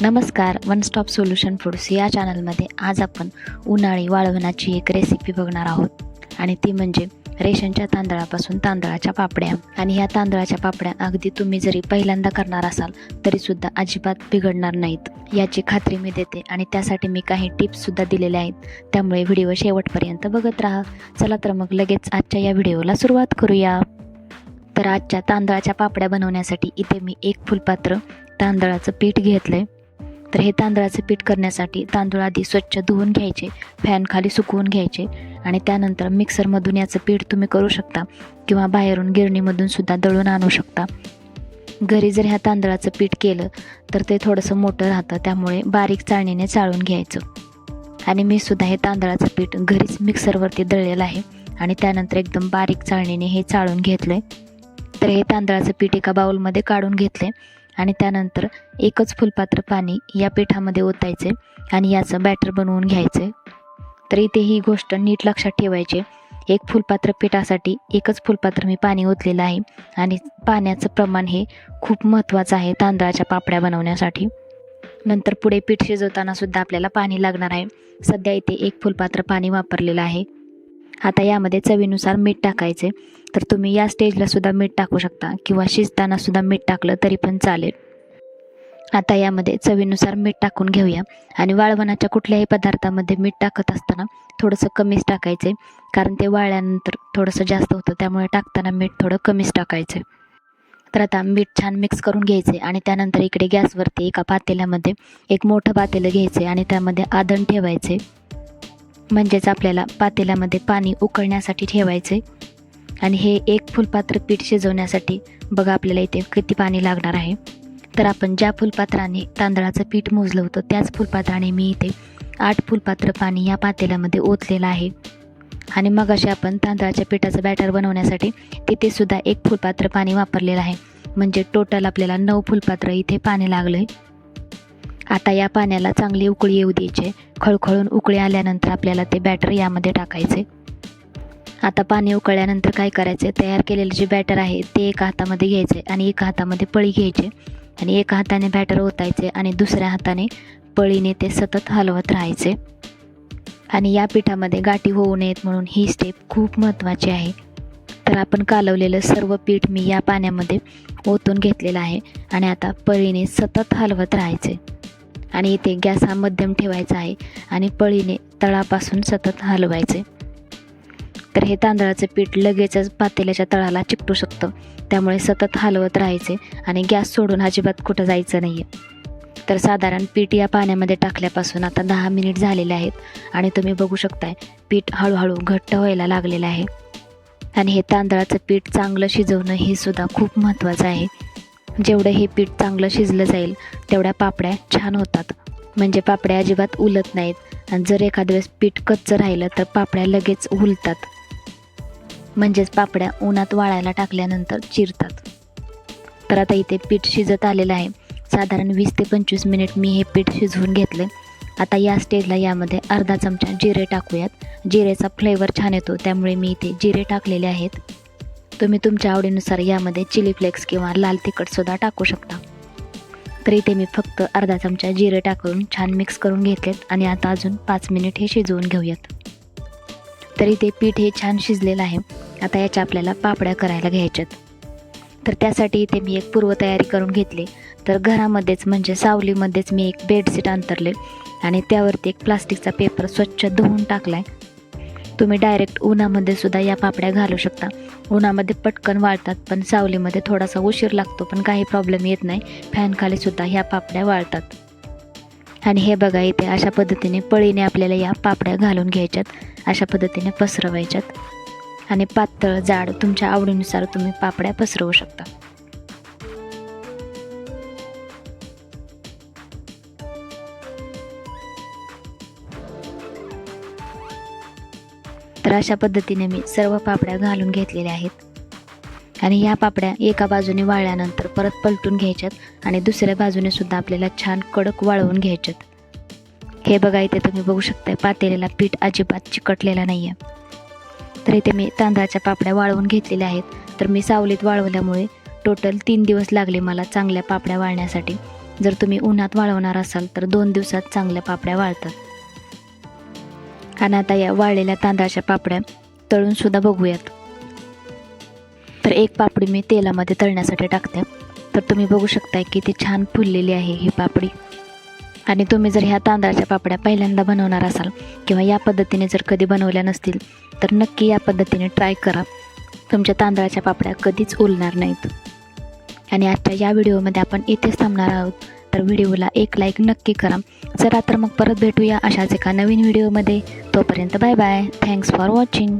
नमस्कार one stop solution foods या चॅनलमध्ये आज आपण उन्हाळी वाळवणाची एक रेसिपी बघणार आहोत. आणि ती म्हणजे रेशनच्या तांदळापासून तांदळाच्या पापड्या. आणि ह्या तांदळाच्या पापड्या अगदी तुम्ही जरी पहिल्यांदा करणार असाल तरीसुद्धा अजिबात बिघडणार नाहीत. याची खात्री मी देते आणि त्यासाठी मी काही टिप्ससुद्धा दिलेल्या आहेत. त्यामुळे व्हिडिओ शेवटपर्यंत बघत राहा. चला तर मग लगेच आजच्या या व्हिडिओला सुरुवात करूया. तर आजच्या तांदळाच्या पापड्या बनवण्यासाठी इथे मी एक फुलपात्र तांदळाचं पीठ घेतलं आहे तर हे तांदळाचं पीठ करण्यासाठी तांदूळ आधी स्वच्छ धुवून घ्यायचे फॅन खाली सुकवून घ्यायचे आणि त्यानंतर मिक्सरमधून याचं पीठ तुम्ही करू शकता किंवा बाहेरून गिरणीमधून सुद्धा दळून आणू शकता. घरी जर ह्या तांदळाचं पीठ केलं तर ते थोडंसं मोठं राहतं त्यामुळे बारीक चाळणीने चाळून घ्यायचं. आणि मी सुद्धा हे तांदळाचं पीठ घरीच मिक्सरवरती दळलेलं आहे आणि त्यानंतर एकदम बारीक चाळणीने हे चाळून घेतलं आहे तर हे तांदळाचं पीठ एका बाउलमध्ये काढून घेतलं आहे आणि त्यानंतर एकच फुलपात्र पाणी या पिठामध्ये ओतायचे आणि याचं बॅटर बनवून घ्यायचे. तर इथे ही गोष्ट नीट लक्षात ठेवायची. एक फुलपात्र पिठासाठी एकच फुलपात्र मी पाणी ओतलेलं आहे आणि पाण्याचं प्रमाण हे खूप महत्त्वाचं आहे तांदळाच्या पापड्या बनवण्यासाठी. नंतर पुढे पीठ शिजवताना सुद्धा आपल्याला पाणी लागणार आहे. सध्या इथे एक फुलपात्र पाणी वापरलेलं आहे. आता यामध्ये चवीनुसार मीठ टाकायचे. तर तुम्ही या स्टेजला सुद्धा मीठ टाकू शकता किंवा शिजताना सुद्धा मीठ टाकलं तरी पण चालेल. आता यामध्ये चवीनुसार मीठ टाकून घेऊया. आणि वाळवणाच्या कुठल्याही पदार्थामध्ये मीठ टाकत असताना थोडंसं कमीच टाकायचे कारण ते वाळल्यानंतर थोडंसं जास्त होतं त्यामुळे टाकताना मीठ थोडं कमीच टाकायचे. तर आता मीठ छान मिक्स करून घ्यायचे आणि त्यानंतर इकडे गॅसवरती एका पातेल्यामध्ये एक मोठं पातेलं घ्यायचे आणि त्यामध्ये आदण ठेवायचे. म्हणजेच आपल्याला पातेल्यामध्ये पाणी उकळण्यासाठी ठेवायचे. आणि हे एक फुलपात्र पीठ शिजवण्यासाठी बघा आपल्याला इथे किती पाणी लागणार आहे. तर आपण ज्या फुलपात्राने तांदळाचं पीठ मोजलं होतं त्याच फुलपात्राने मी इथे आठ फुलपात्र पाणी या पातेल्यामध्ये ओतलेलं आहे. आणि मग असे आपण तांदळाच्या पिठाचं बॅटर बनवण्यासाठी तिथे सुद्धा एक फुलपात्र पाणी वापरलेलं आहे. म्हणजे टोटल आपल्याला नऊ फुलपात्र इथे पाणी लागलं आहे आता या पाण्याला चांगली उकळी येऊ द्यायचे खळखळून उकळी आल्यानंतर आपल्याला ते बॅटर यामध्ये टाकायचे. आता पाणी उकळल्यानंतर काय करायचे? तयार केलेलं जे बॅटर आहे ते एका हातामध्ये घ्यायचे आणि एका हातामध्ये पळी घ्यायचे. आणि एका हाताने बॅटर ओतायचे आणि दुसऱ्या हाताने पळीने ते सतत हलवत राहायचे. आणि या पिठामध्ये गाठी होऊ नयेत म्हणून ही स्टेप खूप महत्त्वाची आहे. तर आपण कालवलेलं सर्व पीठ मी या पाण्यामध्ये ओतून घेतलेलं आहे आणि आता पळीने सतत हलवत राहायचे. आणि इथे गॅस हा मध्यम ठेवायचा आहे आणि पळीने तळापासून सतत हलवायचे. तर हे तांदळाचं पीठ लगेचच पातेल्याच्या तळाला चिकटू शकतं. त्यामुळे सतत हलवत राहायचे आणि गॅस सोडून अजिबात कुठं जायचं नाही आहे तर साधारण पीठ या पाण्यामध्ये टाकल्यापासून आता दहा मिनिट झालेले आहेत आणि तुम्ही बघू शकताय पीठ हळूहळू घट्ट व्हायला लागलेलं आहे. आणि हे तांदळाचं पीठ चांगलं शिजवणं हे सुद्धा खूप महत्त्वाचं आहे. जेवढं हे पीठ चांगलं शिजलं जाईल तेवढ्या पापड्या छान होतात. म्हणजे पापड्या अजिबात उलत नाहीत. आणि जर एखाद्या वेळेस पीठ कच्चं राहिलं तर पापड्या लगेच उलतात. म्हणजेच पापड्या उन्हात वाळायला टाकल्यानंतर चिरतात. तर आता इथे पीठ शिजत आलेलं आहे. साधारण वीस ते पंचवीस मिनिट मी हे पीठ शिजवून घेतले. आता या स्टेजला यामध्ये अर्धा चमचा जिरे टाकूयात. जिरेचा फ्लेवर छान येतो त्यामुळे मी इथे जिरे टाकलेले आहेत. तुम्ही तुमच्या आवडीनुसार यामध्ये चिली फ्लेक्स किंवा लाल तिखटसुद्धा टाकू शकता. तर इथे मी फक्त अर्धा चमचा जिरे टाकून छान मिक्स करून घेतलेत आणि आता अजून पाच मिनिट हे शिजवून घेऊयात. तर इथे पीठ हे छान शिजलेलं आहे. आता याच्या आपल्याला पापड्या करायला घ्यायच्यात. तर त्यासाठी इथे मी एक पूर्वतयारी करून घेतली. तर घरामध्येच म्हणजे सावलीमध्येच मी एक बेडशीट अंतरले आणि त्यावरती एक प्लास्टिकचा पेपर स्वच्छ धुवून टाकला आहे तुम्ही डायरेक्ट उन्हामध्ये सुद्धा या पापड्या घालू शकता. उन्हामध्ये पटकन वाळतात पण सावलीमध्ये थोडासा उशीर लागतो पण काही प्रॉब्लेम येत नाही. फॅनखाली सुद्धा ह्या पापड्या वाळतात. आणि हे बघा इथे अशा पद्धतीने पळीने आपल्याला या पापड्या घालून घ्यायच्यात. अशा पद्धतीने पसरवायच्यात. आणि पातळ जाड तुमच्या आवडीनुसार तुम्ही पापड्या पसरवू शकता. तर अशा पद्धतीने मी सर्व पापड्या घालून घेतलेल्या आहेत. आणि ह्या पापड्या एका बाजूने वाळल्यानंतर परत पलटून घ्यायच्यात आणि दुसऱ्या बाजूने सुद्धा आपल्याला छान कडक वाळवून घ्यायच्यात. हे बघा इथे तुम्ही बघू शकता पातेलेला पीठ अजिबात चिकटलेला नाही आहे तर इथे मी तांदळाच्या पापड्या वाळवून घेतलेल्या आहेत. तर मी सावलीत वाळवल्यामुळे टोटल तीन दिवस लागले मला चांगल्या पापड्या वाळण्यासाठी. जर तुम्ही उन्हात वाळवणार असाल तर दोन दिवसात चांगल्या पापड्या वाळतात. आणि आता या वाळलेल्या तांदळाच्या पापड्या तळूनसुद्धा बघूयात. तर एक पापडी मी तेलामध्ये तळण्यासाठी टाकते. तर तुम्ही बघू शकताय की ती छान फुललेली आहे ही पापडी. आणि तुम्ही जर ह्या तांदळाच्या पापड्या पहिल्यांदा बनवणार असाल किंवा या पद्धतीने जर कधी बनवल्या नसतील तर नक्की या पद्धतीने ट्राय करा. तुमच्या तांदळाच्या पापड्या कधीच उलणार नाहीत. आणि आजच्या या व्हिडिओमध्ये आपण इथेच थांबणार आहोत. तर व्हिडिओला एक लाईक नक्की करा. चला तर मग परत भेटूया अशाच एका नवीन व्हिडिओमध्ये. तोपर्यंत bye bye thanks for watching